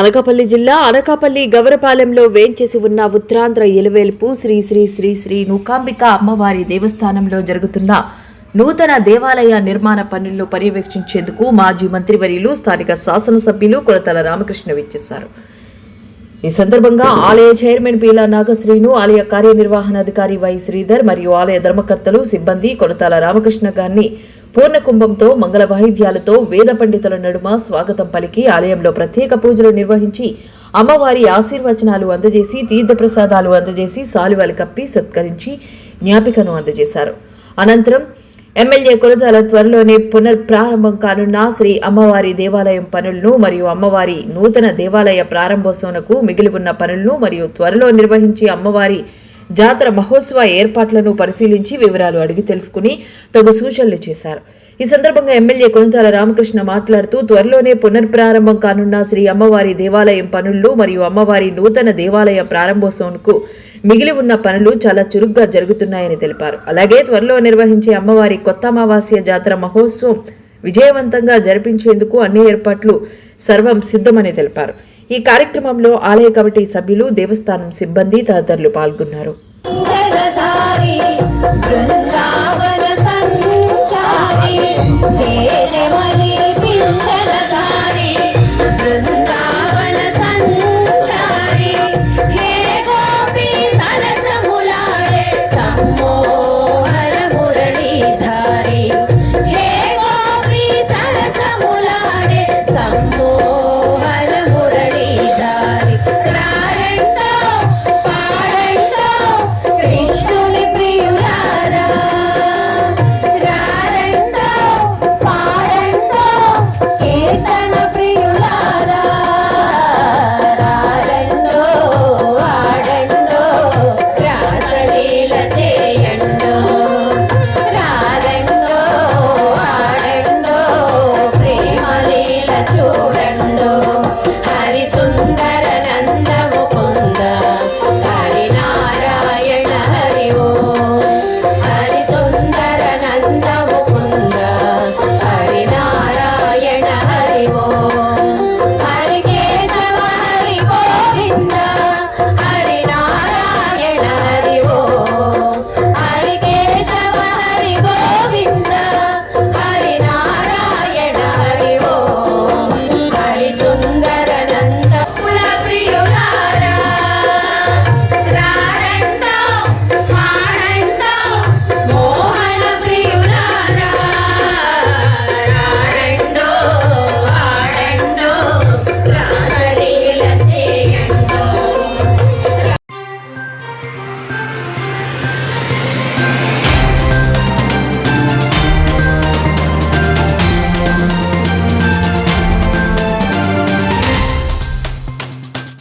అనకాపల్లి జిల్లా అనకాపల్లి గవరపాలెంలో వేంచేసి ఉన్న ఉత్తరాంధ్ర ఎలువేల్పు శ్రీ శ్రీ శ్రీ శ్రీ నూకాంబిక అమ్మవారి దేవస్థానంలో జరుగుతున్న నూతన దేవాలయ నిర్మాణ పనుల్లో పర్యవేక్షించేందుకు మాజీ మంత్రివర్యులు స్థానిక శాసనసభ్యులు కొరతల రామకృష్ణ విచ్చేశారు. ఈ సందర్భంగా ఆలయ చైర్మన్ పీలా నాగశ్రీను ఆలయ కార్యనిర్వహణాధికారి వై శ్రీధర్ మరియు ఆలయ ధర్మకర్తలు సిబ్బంది కొలతల రామకృష్ణ గారిని పూర్ణ కుంభంతో మంగళ వాయిద్యాలతో వేద పండితుల నడుమ స్వాగతం పలికి ఆలయంలో ప్రత్యేక పూజలు నిర్వహించి అమ్మవారి ఆశీర్వచనాలు అందజేసి తీర్థప్రసాదాలు అందజేసి సాలువలు కప్పి సత్కరించి జ్ఞాపికను అందజేశారు. అనంతరం ఎమ్మెల్యే కొరతాల త్వరలోనే పునర్ప్రారంభం కానున్న శ్రీ అమ్మవారి దేవాలయం పనులను మరియు అమ్మవారి నూతన దేవాలయ ప్రారంభోత్సవనకు మిగిలి ఉన్న పనులను మరియు త్వరలో నిర్వహించి అమ్మవారి జాతర మహోత్సవ ఏర్పాట్లను పరిశీలించి వివరాలు అడిగి తెలుసుకుని తగు సూచనలు చేశారు. ఈ సందర్భంగా ఎమ్మెల్యే కొనతాల రామకృష్ణ మాట్లాడుతూ త్వరలోనే పునర్ప్రారంభం కానున్న శ్రీ అమ్మవారి దేవాలయం పనులు మరియు అమ్మవారి నూతన దేవాలయ ప్రారంభోత్సవంకు మిగిలి ఉన్న పనులు చాలా చురుగ్గా జరుగుతున్నాయని తెలిపారు. అలాగే త్వరలో నిర్వహించే అమ్మవారి కొత్త అమావాస్య జాతర మహోత్సవం విజయవంతంగా జరిపించేందుకు అన్ని ఏర్పాట్లు సర్వం సిద్ధమని తెలిపారు. ఈ కార్యక్రమంలో ఆలయ కమిటీ సభ్యులు దేవస్థానం సిబ్బంది తదితరులు పాల్గొన్నారు Thank you.